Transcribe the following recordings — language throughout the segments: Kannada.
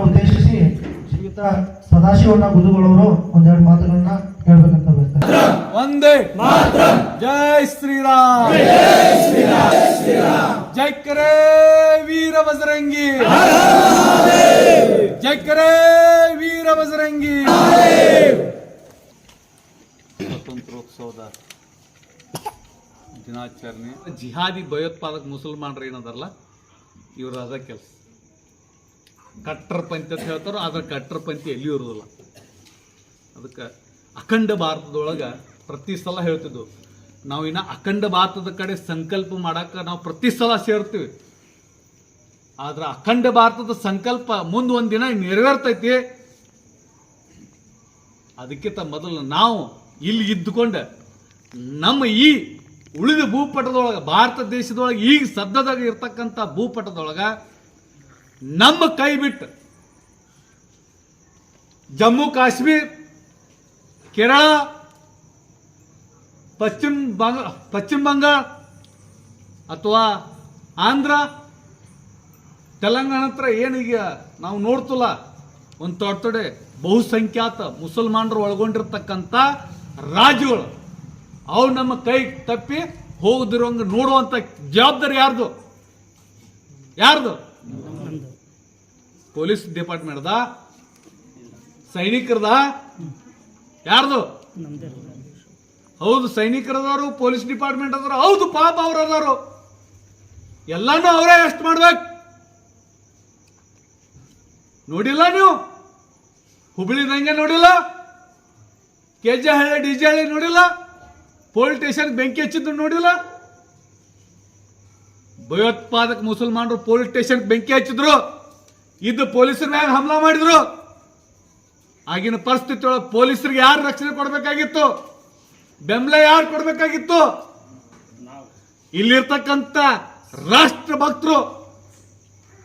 ಉದ್ದೇಶಿಸಿ ಶ್ರೀಯುತ ಸದಾಶಿವಣ್ಣ ಗುರುಗಳವರು ಒಂದೆರಡು ಮಾತುಗಳನ್ನ ಹೇಳ್ಬೇಕಂತ ಬಯಸ್ತಾರೆ ಒಂದೇ ಜೈ ಶ್ರೀರಾಮ್. ಜೈ ಕರೇ ವೀರ ಬಜರಂಗಿ. ಜೈ ಕರೇ ವೀರ ಬಜರಂಗಿ. ಸ್ವಾತಂತ್ರ್ಯೋತ್ಸವದ ದಿನಾಚರಣೆ. ಜಿಹಾದಿ ಭಯೋತ್ಪಾದಕ ಮುಸಲ್ಮಾನರು ಏನದಾರಲ್ಲ ಇವರು ಅದ ಕೆಲಸ. ಕಟ್ಟರ್ಪಂಥಿ ಅಂತ ಹೇಳ್ತಾರೋ ಆದ್ರೆ ಕಟ್ಟರ್ಪಂಥಿ ಎಲ್ಲಿಯೂ ಇರೋದಿಲ್ಲ ಅದಕ್ಕೆ ಅಖಂಡ ಭಾರತದೊಳಗೆ ಪ್ರತಿ ಸಲ ಹೇಳ್ತಿದ್ವು, ನಾವು ಇನ್ನು ಅಖಂಡ ಭಾರತದ ಕಡೆ ಸಂಕಲ್ಪ ಮಾಡೋಕ್ಕೆ ನಾವು ಪ್ರತಿ ಸಲ ಸೇರ್ತೀವಿ. ಆದ್ರೆ ಅಖಂಡ ಭಾರತದ ಸಂಕಲ್ಪ ಮುಂದೆ ಒಂದು ದಿನ ನೆರವೇರ್ತೈತಿ. ಅದಕ್ಕಿಂತ ಮೊದಲು ನಾವು ಇಲ್ಲಿ ಇದ್ದುಕೊಂಡು ನಮ್ಮ ಈ ಉಳಿದ ಭೂಪಟದೊಳಗೆ, ಭಾರತ ದೇಶದೊಳಗೆ ಈಗ ಸದ್ಯದಾಗ ಇರ್ತಕ್ಕಂಥ ಭೂಪಟದೊಳಗೆ ನಮ್ಮ ಕೈ ಬಿಟ್ಟು ಜಮ್ಮು ಕಾಶ್ಮೀರ, ಕೇರಳ, ಪಶ್ಚಿಮ ಬಂಗ, ಪಶ್ಚಿಮ ಬಂಗಾಳ ಅಥವಾ ಆಂಧ್ರ, ತೆಲಂಗಾಣ ಹತ್ರ ಏನೀಗ ನಾವು ನೋಡ್ತಲ್ಲ, ಒಂದು ದೊಡ್ಡ ದೊಡ್ಡ ಬಹುಸಂಖ್ಯಾತ ಮುಸಲ್ಮಾನರು ಒಳಗೊಂಡಿರ್ತಕ್ಕಂಥ ರಾಜ್ಯಗಳು. ಅವು ನಮ್ಮ ಕೈ ತಪ್ಪಿ ಹೋಗದಿರೋ ನೋಡುವಂಥ ಜವಾಬ್ದಾರಿ ಯಾರ್ದು? ಯಾರ್ದು? ಪೊಲೀಸ್ ಡಿಪಾರ್ಟ್ಮೆಂಟ್ದ ಸೈನಿಕರದ ಯಾರ್ದು? ಹೌದು, ಸೈನಿಕರದವರು, ಪೊಲೀಸ್ ಡಿಪಾರ್ಟ್ಮೆಂಟ್ ಅದಾರ ಹೌದು, ಪಾಪ ಅವ್ರು ಅದಾರು ಎಲ್ಲಾನು ಅವರೇ ಎಷ್ಟು ಮಾಡ್ಬೇಕು. ನೋಡಿಲ್ಲ ನೀವು? ಹುಬ್ಳಿದಂಗೆ ನೋಡಿಲ್ಲ? K J Halli D J Halli ನೋಡಿಲ್ಲ? ಪೊಲೀಸ್ ಸ್ಟೇಷನ್ ಬೆಂಕಿ ಹಚ್ಚಿದ್ದು ನೋಡಿಲ್ಲ? ಭಯೋತ್ಪಾದಕ ಮುಸಲ್ಮಾನರು ಪೊಲೀಸ್ ಸ್ಟೇಷನ್ ಬೆಂಕಿ ಹಚ್ಚಿದ್ರು. ಇದ್ದು ಪೊಲೀಸರ ಮ್ಯಾಗ ಹಮ್ಲಾ ಮಾಡಿದ್ರು. ಆಗಿನ ಪರಿಸ್ಥಿತಿ ಒಳಗೆ ಪೊಲೀಸರಿಗೆ ಯಾರು ರಕ್ಷಣೆ ಕೊಡಬೇಕಾಗಿತ್ತು? ಬೆಂಬಲ ಯಾರು ಕೊಡಬೇಕಾಗಿತ್ತು? ಇಲ್ಲಿರ್ತಕ್ಕಂಥ ರಾಷ್ಟ್ರ ಭಕ್ತರು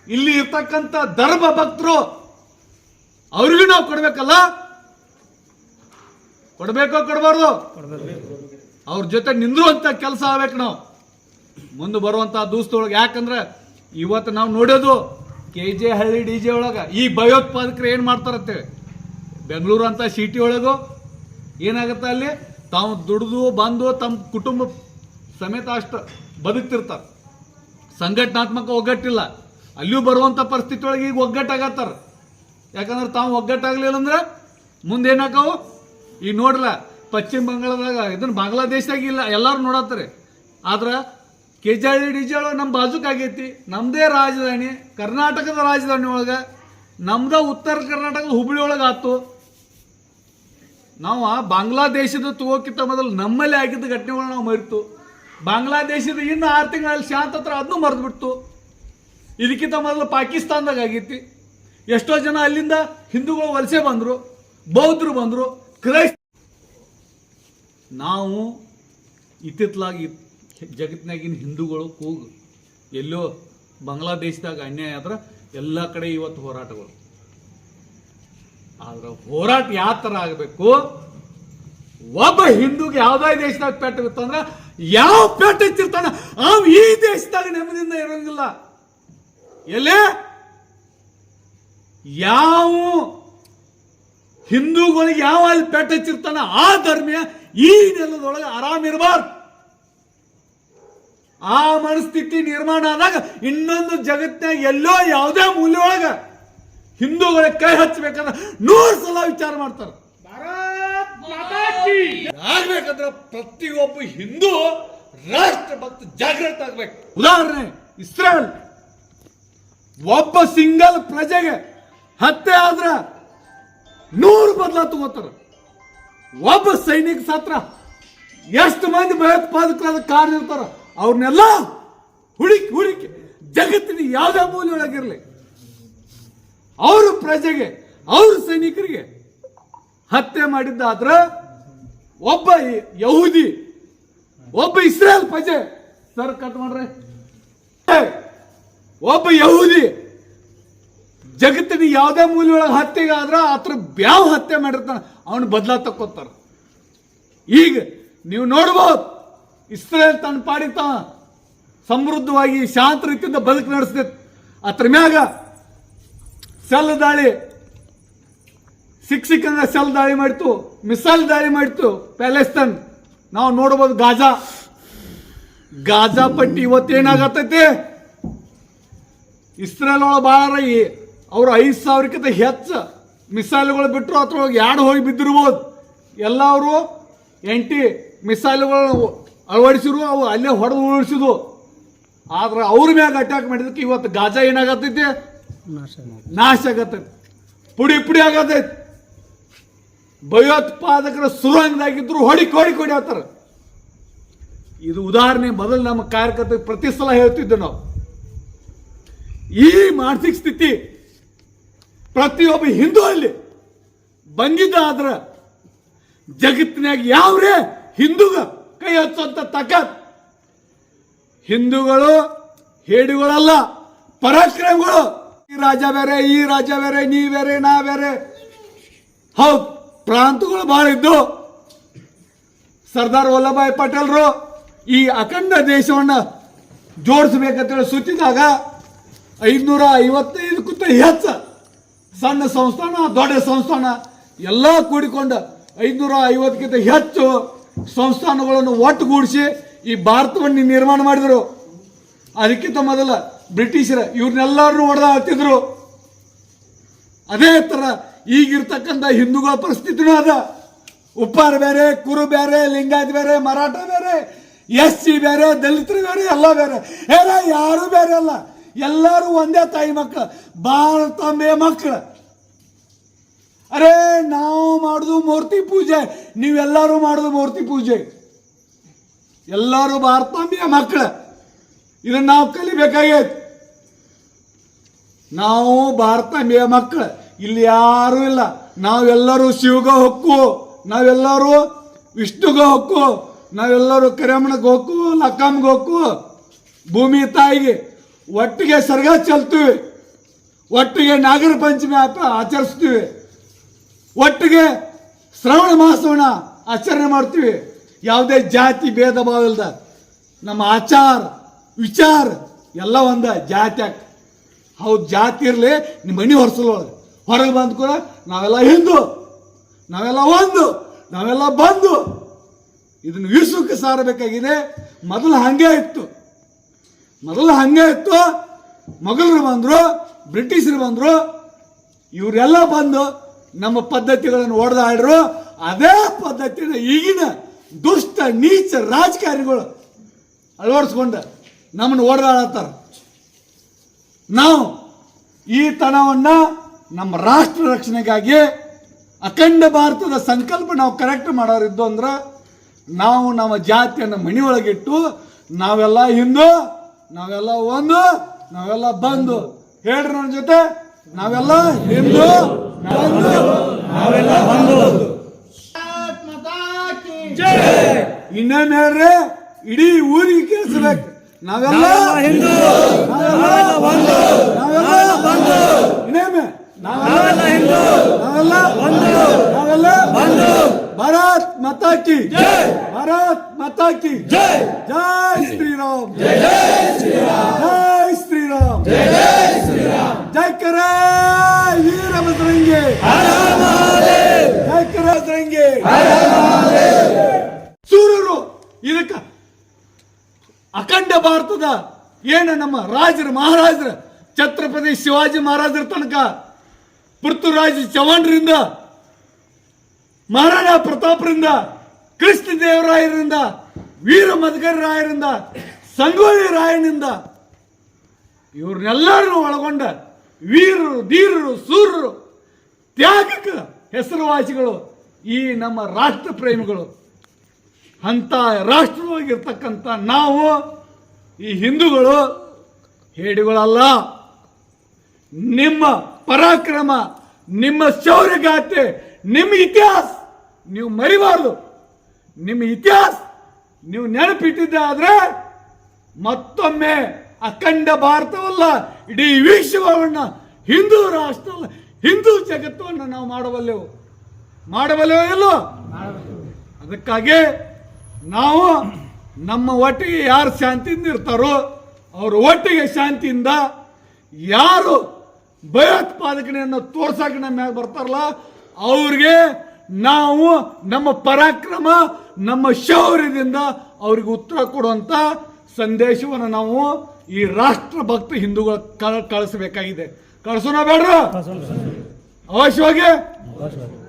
ಇಲ್ಲಿ ಇರ್ತಕ್ಕಂಥ ಧರ್ಮ ಭಕ್ತರು, ಅವ್ರಿಗೂ ನಾವು ಕೊಡ್ಬೇಕಲ್ಲ? ಕೊಡಬೇಕೋ ಕೊಡಬಾರ್ದು? ಅವ್ರ ಜೊತೆ ನಿಂದ್ರುವಂತ ಕೆಲಸ ಆಗ್ಬೇಕು ನಾವು. ಮುಂದೆ ಬರುವಂತ ದೂಸ್ತೊಳಗೆ ಯಾಕಂದ್ರೆ ಇವತ್ತು ನಾವು ನೋಡೋದು K J Halli D J ಒಳಗ ಈ ಭಯೋತ್ಪಾದಕರು ಏನು ಮಾಡ್ತಾರಂತೆ ಬೆಂಗಳೂರು ಅಂತ ಸಿಟಿ ಒಳಗೂ ಏನಾಗುತ್ತೆ ಅಲ್ಲಿ? ತಾವು ದುಡಿದು, ಬಂದು ತಮ್ಮ ಕುಟುಂಬ ಸಮೇತ ಅಷ್ಟು ಬದುಕ್ತಿರ್ತಾರೆ. ಸಂಘಟನಾತ್ಮಕ ಒಗ್ಗಟ್ಟಿಲ್ಲ. ಅಲ್ಲಿಯೂ ಬರುವಂಥ ಪರಿಸ್ಥಿತಿ ಒಳಗೆ ಈಗ ಒಗ್ಗಟ್ಟಾಗತ್ತಾರ. ಯಾಕಂದ್ರೆ ತಾವು ಒಗ್ಗಟ್ಟಾಗ್ಲಿಲ್ಲ ಅಂದ್ರೆ ಮುಂದೇನಾಕವು? ಈಗ ನೋಡ್ರಲ್ಲ ಪಶ್ಚಿಮ ಬಂಗಾಳದಾಗ ಇದನ್ನ ಬಾಂಗ್ಲಾದೇಶದಾಗ ಇಲ್ಲ, ಎಲ್ಲರೂ ನೋಡತ್ತಾರೆ. ಆದ್ರೆ ಕೆಜಾಳಿ ಡಿಜಾಳು ನಮ್ಮ ಬಾಜುಕಾಗೈತಿ ನಮ್ಮದೇ ರಾಜಧಾನಿ, ಕರ್ನಾಟಕದ ರಾಜಧಾನಿ ಒಳಗೆ. ನಮ್ದ ಉತ್ತರ ಕರ್ನಾಟಕದ ಹುಬ್ಳಿ ಒಳಗೆ ಆತು. ನಾವು ಬಾಂಗ್ಲಾದೇಶದ ತಗೋಕ್ಕಿಂತ ಮೊದಲು ನಮ್ಮಲ್ಲಿ ಆಗಿದ್ದ ಘಟನೆಗಳು ನಾವು ಮರಿತು. ಬಾಂಗ್ಲಾದೇಶದ ಇನ್ನು ಆರು ತಿಂಗಳಲ್ಲಿ ಶಾಂತ ಹತ್ರ ಅದನ್ನು ಮರೆದು ಬಿಡ್ತು ಇದಕ್ಕಿಂತ ಮೊದಲು ಪಾಕಿಸ್ತಾನದಾಗ ಆಗೈತಿ. ಎಷ್ಟೋ ಜನ ಅಲ್ಲಿಂದ ಹಿಂದೂಗಳು ವಲಸೆ ಬಂದರು, ಬೌದ್ಧರು ಬಂದರು, ಕ್ರೈಸ್ತ ನಾವು ಇತ್ತಿತ್ತಲಾಗಿ ಜಗತ್ತಿನಾಗಿನ ಹಿಂದೂಗಳು ಕೂಗು. ಎಲ್ಲೋ ಬಾಂಗ್ಲಾದೇಶದಾಗ ಅನ್ಯಾಯ ಆದ್ರೆ ಎಲ್ಲ ಕಡೆ ಇವತ್ತು ಹೋರಾಟಗಳು. ಆದ್ರೆ ಹೋರಾಟ ಯಾವ ಥರ ಆಗಬೇಕು? ಒಬ್ಬ ಹಿಂದೂಗೆ ಯಾವುದೇ ದೇಶದಾಗ ಪೆಟ್ಟು ಬಿತ್ತಂದ್ರೆ ಯಾವ ಪೆಟ್ಟು ಹಚ್ಚಿರ್ತಾನೆ ಅವ್ ಈ ದೇಶದಾಗ ನೆಮ್ಮದಿಯಿಂದ ಇರೋಂಗಿಲ್ಲ. ಎಲ್ಲೇ? ಯಾವ ಹಿಂದೂಗಳಿಗೆ ಯಾವ ಅಲ್ಲಿ ಪೆಟ್ಟು ಹಚ್ಚಿರ್ತಾನ ಆ ಧರ್ಮೀಯ ಈ ನೆಲದೊಳಗೆ ಆರಾಮಿರಬಾರ್ದು ಆ ಮನಸ್ಥಿತಿ ನಿರ್ಮಾಣ ಆದಾಗ ಇನ್ನೊಂದು ಜಗತ್ತಿನಾಗ ಎಲ್ಲೋ ಯಾವುದೇ ಮೂಲೆಯೊಳಗ ಹಿಂದೂಗಳ ಕೈ ಹಚ್ಚಬೇಕಂದ್ರ ನೂರು ಸಲ ವಿಚಾರ ಮಾಡ್ತಾರೆ. ಆಗ್ಬೇಕಂದ್ರೆ ಪ್ರತಿಯೊಬ್ಬ ಹಿಂದೂ ರಾಷ್ಟ್ರ ಭಕ್ತ ಜಾಗೃತ ಆಗ್ಬೇಕು. ಉದಾಹರಣೆ ಇಸ್ರೇಲ್ ಒಬ್ಬ ಸಿಂಗಲ್ ಪ್ರಜೆಗೆ ಹತ್ತೆ ಆದ್ರ ನೂರು ಬದಲ ತಗೋತಾರ. ಒಬ್ಬ ಸೈನಿಕ ಸಾತ್ರ ಎಷ್ಟು ಮಂದಿ ಭಯೋತ್ಪಾದಕರಾದ ಕಾರಣ ಇರ್ತಾರ ಅವ್ರನ್ನೆಲ್ಲ ಹುಡುಕಿ ಹುಡುಕಿ ಜಗತ್ತಿನ ಯಾವುದೇ ಮೂಲೆಯೊಳಗಿರಲಿ. ಅವ್ರ ಪ್ರಜೆಗೆ, ಅವ್ರ ಸೈನಿಕರಿಗೆ ಹತ್ಯೆ ಮಾಡಿದ್ದಾದ್ರೆ ಒಬ್ಬ ಯಹೂದಿ, ಒಬ್ಬ ಇಸ್ರೇಲ್ ಪ್ರಜೆ, ಸರ್ ಕಟ್ ಮಾಡ್ರೆ. ಒಬ್ಬ ಯಹೂದಿ ಜಗತ್ತಿನ ಯಾವುದೇ ಮೂಲೆಯೊಳಗೆ ಹತ್ಯೆಗೆ ಆದ್ರ ಆತರ ಬ್ಯಾವ್ ಹತ್ಯೆ ಮಾಡಿರ್ತಾನೆ. ಅವನು ಬದಲಾ ತಕ್ಕೋತಾರ ಈಗ ನೀವು ನೋಡ್ಬೋದು ಇಸ್ರೇಲ್ ತನ್ನ ಪಾಡಿತ ಸಮೃದ್ಧವಾಗಿ ಶಾಂತ ರೀತಿಯಿಂದ ಬದುಕು ನಡೆಸಿದೆ. ಅದ್ರ ಮ್ಯಾಗ ಸೆಲ್ ದಾಳಿ ಸಿಕ್ಕಂಗ ಸೆಲ್ ದಾಳಿ ಮಾಡಿತು ಮಿಸೈಲ್ ದಾಳಿ ಮಾಡಿತು ಪ್ಯಾಲೆಸ್ತನ್. ನಾವು ನೋಡಬಹುದು ಗಾಜಾ. ಗಾಜಾ ಪಟ್ಟಿ ಇವತ್ತೇನಾಗತ್ತೈತಿ ಇಸ್ರೇಲ್ ಒಳಗೆ ಭಾಳ ಅವರು ಐದು ಸಾವಿರಕ್ಕಿಂತ ಹೆಚ್ಚು ಮಿಸೈಲ್ಗಳು ಬಿಟ್ಟರು ಅದ್ರೊಳಗೆ ಎರಡು ಹೋಗಿ ಬಿದ್ದಿರ್ಬೋದು. ಎಲ್ಲ ಅವರು ಎಂಟಿ ಮಿಸೈಲ್ಗಳು ಅಳವಡಿಸಿರು ಅವು ಅಲ್ಲೇ ಹೊಡೆದು ಉಳಿಸಿದ್ವು ಆದ್ರೆ ಅವ್ರ ಮ್ಯಾಗ ಅಟ್ಯಾಕ್ ಮಾಡಿದಕ್ಕೆ ಇವತ್ತು ಗಾಜಾ ಏನಾಗತ್ತೈತಿ? ನಾಶ ಆಗತ್ತೈತಿ ಪುಡಿ ಪುಡಿ ಆಗತ್ತೈತೆ ಭಯೋತ್ಪಾದಕರ ಸುರಂಗದಾಗಿದ್ರು ಹೊಡಿ ಕೊಡಿ ಕೊಡಿ ಆತಾರ ಇದು ಉದಾಹರಣೆ ಮೊದಲು ನಮ್ಮ ಕಾರ್ಯಕರ್ತ ಪ್ರತಿ ಸಲ ಹೇಳ್ತಿದ್ದೆ ನಾವು. ಈ ಮಾನಸಿಕ ಸ್ಥಿತಿ ಪ್ರತಿಯೊಬ್ಬ ಹಿಂದೂ ಅಲ್ಲಿ ಬಂದಿದ್ದ ಆದ್ರ ಜಗತ್ತಿನಾಗ ಯಾವ್ರೇ ಹಿಂದೂಗ ಕೈ ಹಚ್ಚುವಂತ ತಕತ್. ಹಿಂದೂಗಳು, ಹೇಡುಗಳಲ್ಲ, ಪರಾಕ್ರಮಗಳು. ಈ ರಾಜ ಬೇರೆ, ಈ ರಾಜ ಬೇರೆ, ನೀ ಬೇರೆ, ನಾ ಬೇರೆ. ಹೌದು, ಪ್ರಾಂತಗಳು ಬಹಳ ಇದ್ದು. ಸರ್ದಾರ್ ವಲ್ಲಭಾಯ್ ಪಟೇಲ್ರು ಈ ಅಖಂಡ ದೇಶವನ್ನ ಜೋಡಿಸ್ಬೇಕಂತೇಳಿ ಸುತ್ತಿದಾಗ ಐದುನೂರ ಐವತ್ತೈದಕ್ಕಿಂತ ಹೆಚ್ಚ ಸಣ್ಣ ಸಂಸ್ಥಾನ, ದೊಡ್ಡ ಸಂಸ್ಥಾನ ಎಲ್ಲ ಕೂಡಿಕೊಂಡು ಐದುನೂರ ಐವತ್ತಕ್ಕಿಂತ ಹೆಚ್ಚು ಸಂಸ್ಥಾನಗಳನ್ನು ಒಟ್ಟುಗೂಡಿಸಿ ಈ ಭಾರತವನ್ನು ನಿರ್ಮಾಣ ಮಾಡಿದರು. ಅದಕ್ಕಿಂತ ಮೊದಲ ಬ್ರಿಟಿಷರ ಇವ್ರನ್ನೆಲ್ಲರನ್ನು ಹೊಡೆದ ಹಾಕ್ತಿದ್ರು. ಅದೇ ತರ ಈಗಿರ್ತಕ್ಕಂಥ ಹಿಂದೂಗಳ ಪರಿಸ್ಥಿತಿನೂ ಅದ. ಉಪ್ಪಾರ ಬೇರೆ, ಕುರು ಬೇರೆ, ಲಿಂಗಾಯತ್ ಬೇರೆ, ಮರಾಠ ಬೇರೆ ಎಸ್ ಸಿ ಬೇರೆ, ದಲಿತರು ಬೇರೆ, ಎಲ್ಲ ಬೇರೆ. ಏನ ಯಾರು ಬೇರೆ ಅಲ್ಲ. ಎಲ್ಲರೂ ಒಂದೇ ತಾಯಿ ಮಕ್ಕಳು. ಭಾರತಾಂಬೆಯ ಮಕ್ಕಳು. ಅರೇ, ನಾವು ಮಾಡೋದು ಮೂರ್ತಿ ಪೂಜೆ. ನೀವೆಲ್ಲರೂ ಮಾಡೋದು ಮೂರ್ತಿ ಪೂಜೆ. ಎಲ್ಲರೂ ಭಾರತಾಂಬಿಯ ಮಕ್ಕಳು. ಇದನ್ನು ನಾವು ಕಲಿಬೇಕಾಗೈತೆ. ನಾವು ಭಾರತಾಂಬಿಯ ಮಕ್ಕಳು. ಇಲ್ಲಿ ಯಾರು ಇಲ್ಲ. ನಾವೆಲ್ಲರೂ ಶಿವಗ ಹೊಕ್ಕು. ನಾವೆಲ್ಲರೂ ವಿಷ್ಣುಗ ಹೊಕ್ಕು. ನಾವೆಲ್ಲರೂ ಕರೆಮಣಗೆ ಹೊಕ್ಕು ಲಕ್ಕಮ್ಗೆ ಹೊಕ್ಕು. ಭೂಮಿ ತಾಯಿಗೆ ಒಟ್ಟಿಗೆ ಸರ್ಗ ಚೆಲ್ತೀವಿ. ಒಟ್ಟಿಗೆ ನಾಗರ ಪಂಚಮಿ ಆಚರಿಸ್ತೀವಿ. ಒಟ್ಟಿಗೆ ಶ್ರವಣ ಮಾಸವನ್ನ ಆಚರಣೆ ಮಾಡ್ತೀವಿ. ಯಾವುದೇ ಜಾತಿ, ಭೇದ, ಭಾವ ಇಲ್ಲದ ನಮ್ಮ ಆಚಾರ, ವಿಚಾರ ಎಲ್ಲ ಒಂದ ಜಾತಿ ಹೌದು ಜಾತಿ ಇರಲಿ ನಿಮ್ಮ ಮನೆ ಹೊರಸಲೊಳಗೆ. ಹೊರಗೆ ಬಂದ ಕೂಡ ನಾವೆಲ್ಲ ಹಿಂದೂ. ನಾವೆಲ್ಲ ಒಂದು. ನಾವೆಲ್ಲ ಬಂದು. ಇದನ್ನು ವಿಶ್ವಕ್ಕೆ ಸಾರಬೇಕಾಗಿದೆ. ಮೊದಲು ಹಂಗೆ ಇತ್ತು. ಮೊದಲು ಹಂಗೆ ಇತ್ತು. ಮೊಘಲರು ಬಂದರು, ಬ್ರಿಟಿಷರು ಬಂದರು. ಇವರೆಲ್ಲ ಬಂದು ನಮ್ಮ ಪದ್ಧತಿಗಳನ್ನು ಒಡೆದಾಡ್ರು ಅದೇ ಪದ್ಧತಿನ ಈಗಿನ ದುಷ್ಟ, ನೀಚ ರಾಜಕಾರಣಿಗಳು ಅಳವಡಿಸ್ಕೊಂಡು ನಮ್ಮನ್ನು ಒಡೆದಾಡತ್ತಾರ ನಾವು ಈ ತನವನ್ನು ನಮ್ಮ ರಾಷ್ಟ್ರ ರಕ್ಷಣೆಗಾಗಿ ಅಖಂಡ ಭಾರತದ ಸಂಕಲ್ಪ ನಾವು ಕರೆಕ್ಟ್ ಮಾಡೋರಿದ್ದು ಅಂದ್ರೆ ನಾವು ನಮ್ಮ ಜಾತಿಯನ್ನು ಮಣಿಯೊಳಗಿಟ್ಟು ನಾವೆಲ್ಲ ಹಿಂದೂ, ನಾವೆಲ್ಲ ಒಂದು, ನಾವೆಲ್ಲ ಬಂದು. ಹೇಳ್ರಿ ನನ್ನ ಜೊತೆ, ನಾವೆಲ್ಲ ಹಿಂದೂ. ನಾವೆಲ್ಲ ಒಂದು ಇನ್ನೇನು ಹೇಳ್ರಿ? ಇಡೀ ಊರಿಗೆ ಕೇಳಿಸ್ಬೇಕು. ನಾವೆಲ್ಲ ಹಿಂದೂ. ನಾವೆಲ್ಲ ಒಂದು ನಾವೆಲ್ಲ ಒಂದು ನಾವೆಲ್ಲ ಹಿಂದೂ. ನಾವೆಲ್ಲ ಒಂದು ನಾವೆಲ್ಲ ಒಂದು ಭಾರತ್ ಮಾತಾ ಕಿ. ಭಾರತ್ ಮಾತಾ ಕಿ. ಜೈ. ಜೈ ಶ್ರೀರಾಮ್. ಜೈ ಶ್ರೀರಾಮ್. ಜೈ ಶ್ರೀರಾಮ್. ಜೈ ಶ್ರೀರಾಮ್ ಜೈ ಕರೆ ವೀರ ಸೂರರು ಇದಕ್ಕ ಅಖಂಡ ಭಾರತದ ಏನ ನಮ್ಮ ರಾಜರ ಮಹಾರಾಜರ ಛತ್ರಪತಿ ಶಿವಾಜಿ ಮಹಾರಾಜರ ತನಕ ಪೃಥ್ವಿರಾಜ್ ಚೌಹಾಣ್ರಿಂದ ಮಹಾರಾಣಾ ಪ್ರತಾಪರಿಂದ, ಕೃಷ್ಣ ದೇವರಾಯರಿಂದ, ವೀರ ಮಧುಕರ್ ರಾಯರಿಂದ, ಸಂಗೊಳ್ಳಿ ರಾಯನಿಂದ ಇವ್ರನ್ನೆಲ್ಲರನ್ನು ಒಳಗೊಂಡ ವೀರರು, ಧೀರರು ಸೂರರು ತ್ಯಾಗಕ ಹೆಸರುವಾಸಿಗಳು ಈ ನಮ್ಮ ರಾಷ್ಟ್ರ ಪ್ರೇಮಿಗಳು. ಅಂತ ರಾಷ್ಟ್ರವಾಗಿರ್ತಕ್ಕಂಥ ನಾವು ಈ ಹಿಂದೂಗಳು ಹೇಡಿಗಳಲ್ಲ. ನಿಮ್ಮ ಪರಾಕ್ರಮ, ನಿಮ್ಮ ಶೌರ್ಯಗಾತೆ ನಿಮ್ಮ ಇತಿಹಾಸ ನೀವು ಮರಿಬಾರ್ದು. ನಿಮ್ಮ ಇತಿಹಾಸ ನೀವು ನೆನಪಿಟ್ಟಿದ್ದೆ ಆದ್ರೆ ಮತ್ತೊಮ್ಮೆ ಅಖಂಡ ಭಾರತವಲ್ಲ, ಇಡೀ ವಿಶ್ವವನ್ನ ಹಿಂದೂ ರಾಷ್ಟ್ರ ಹಿಂದೂ ಜಗತ್ತನ್ನು ನಾವು ಮಾಡಬಲ್ಲೆವು. ಮಾಡಬಲ್ಲೆವು ಇಲ್ಲೋ ಅದಕ್ಕಾಗಿ ನಾವು ನಮ್ಮ ಒಟ್ಟಿಗೆ ಯಾರು ಶಾಂತಿಯಿಂದ ಇರ್ತಾರೋ ಅವ್ರ ಒಟ್ಟಿಗೆ ಶಾಂತಿಯಿಂದ ಯಾರು ಭಯೋತ್ಪಾದಕನೆಯನ್ನು ತೋರ್ಸಕ್ಕೆ ನಮ್ಮ ಮ್ಯಾಗ ಬರ್ತಾರಲ್ಲ, ಅವ್ರಿಗೆ ನಾವು ನಮ್ಮ ಪರಾಕ್ರಮ, ನಮ್ಮ ಶೌರ್ಯದಿಂದ ಅವ್ರಿಗೆ ಉತ್ತರ ಕೊಡುವಂತ ಸಂದೇಶವನ್ನು ನಾವು ಈ ರಾಷ್ಟ್ರ ಭಕ್ತ ಹಿಂದೂಗಳ ಕಳ ಕಳಿಸಬೇಕಾಗಿದೆ. ಕಳಿಸೋಣ ಬೇಡ್ರ? 我说个。